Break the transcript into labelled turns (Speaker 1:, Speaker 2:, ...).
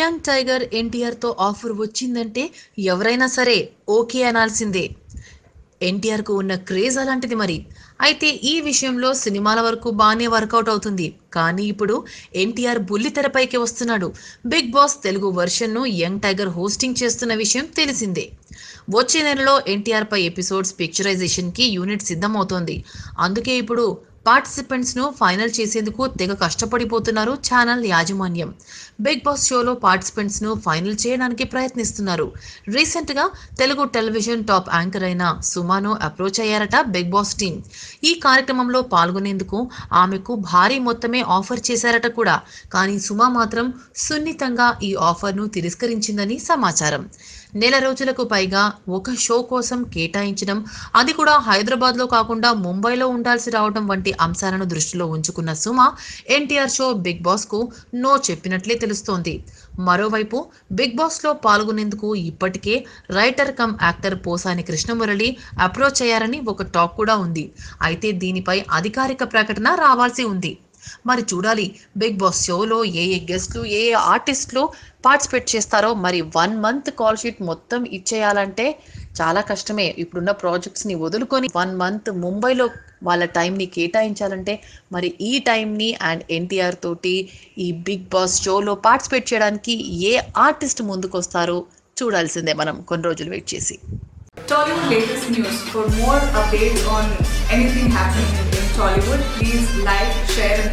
Speaker 1: Young tiger ఎన్టీఆర్తో offer వచ్చిందంటే ఎవరైనా సరే ఓకే అనాల్సిందే. ఎన్టీఆర్కు ఉన్న క్రేజ్ అలాంటిది మరి. అయితే ఈ విషయంలో సినిమాల వరకు బాగానే వర్కౌట్ అవుతుంది. కానీ ఇప్పుడు ఎన్టీఆర్ బుల్లి తెరపైకి వస్తున్నాడు. బిగ్ బాస్ తెలుగు వర్షన్ను యంగ్ టైగర్ హోస్టింగ్ చేస్తున్న విషయం తెలిసిందే. వచ్చే నెలలో ఎన్టీఆర్ పై ఎపిసోడ్స్ పిక్చరైజేషన్కి యూనిట్ సిద్ధమవుతోంది. అందుకే ఇప్పుడు పార్టిసిపెంట్స్ను ఫైనల్ చేసేందుకు తెగ కష్టపడిపోతున్నారు ఛానల్ యాజమాన్యం. బిగ్ బాస్ షోలో పార్టిసిపెంట్స్ను ఫైనల్ చేయడానికి ప్రయత్నిస్తున్నారు. రీసెంట్గా తెలుగు టెలివిజన్ టాప్ యాంకర్ అయిన సుమాను అప్రోచ్ అయ్యారట బిగ్ బాస్ టీం. ఈ కార్యక్రమంలో పాల్గొనేందుకు ఆమెకు భారీ మొత్తమే ఆఫర్ చేశారట కూడా. కానీ సుమా మాత్రం సున్నితంగా ఈ ఆఫర్ను తిరస్కరించిందని సమాచారం. నెల రోజులకు పైగా ఒక షో కోసం కేటాయించడం అది కూడా హైదరాబాద్లో కాకుండా ముంబైలో ఉండాల్సి రావడం వంటి అంశాలను దృష్టిలో ఉంచుకున్న సుమ ఎన్టీఆర్ షో బిగ్ బాస్కు నో చెప్పినట్లే తెలుస్తోంది. మరోవైపు బిగ్ బాస్లో పాల్గొనేందుకు ఇప్పటికే writer come actor Posani Krishnamurali approach అయ్యారని ఒక టాక్ కూడా ఉంది. అయితే దీనిపై అధికారిక ప్రకటన రావాల్సి ఉంది. మరి చూడాలి. బిగ్ బాస్ షోలో ఏ ఏ గెస్ట్లు ఏ ఏ ఆర్టిస్టులు పార్టిసిపేట్ చేస్తారో మరి వన్ మంత్ కాల్ షీట్ మొత్తం ఇచ్చేయాలంటే చాలా కష్టమే. ఇప్పుడున్న ప్రాజెక్ట్స్ని వదులుకొని వన్ మంత్ ముంబైలో వాళ్ళ టైంని కేటాయించాలంటే మరి ఈ టైంని అండ్ ఎన్టీఆర్ తోటి ఈ బిగ్ బాస్ షోలో పార్టిసిపేట్ చేయడానికి ఏ ఆర్టిస్ట్ ముందుకు వస్తారో చూడాల్సిందే మనం. కొన్ని రోజులు వెయిట్ చేసి.
Speaker 2: Tollywood latest news. For more updates on anything happening in Tollywood, please like, share, and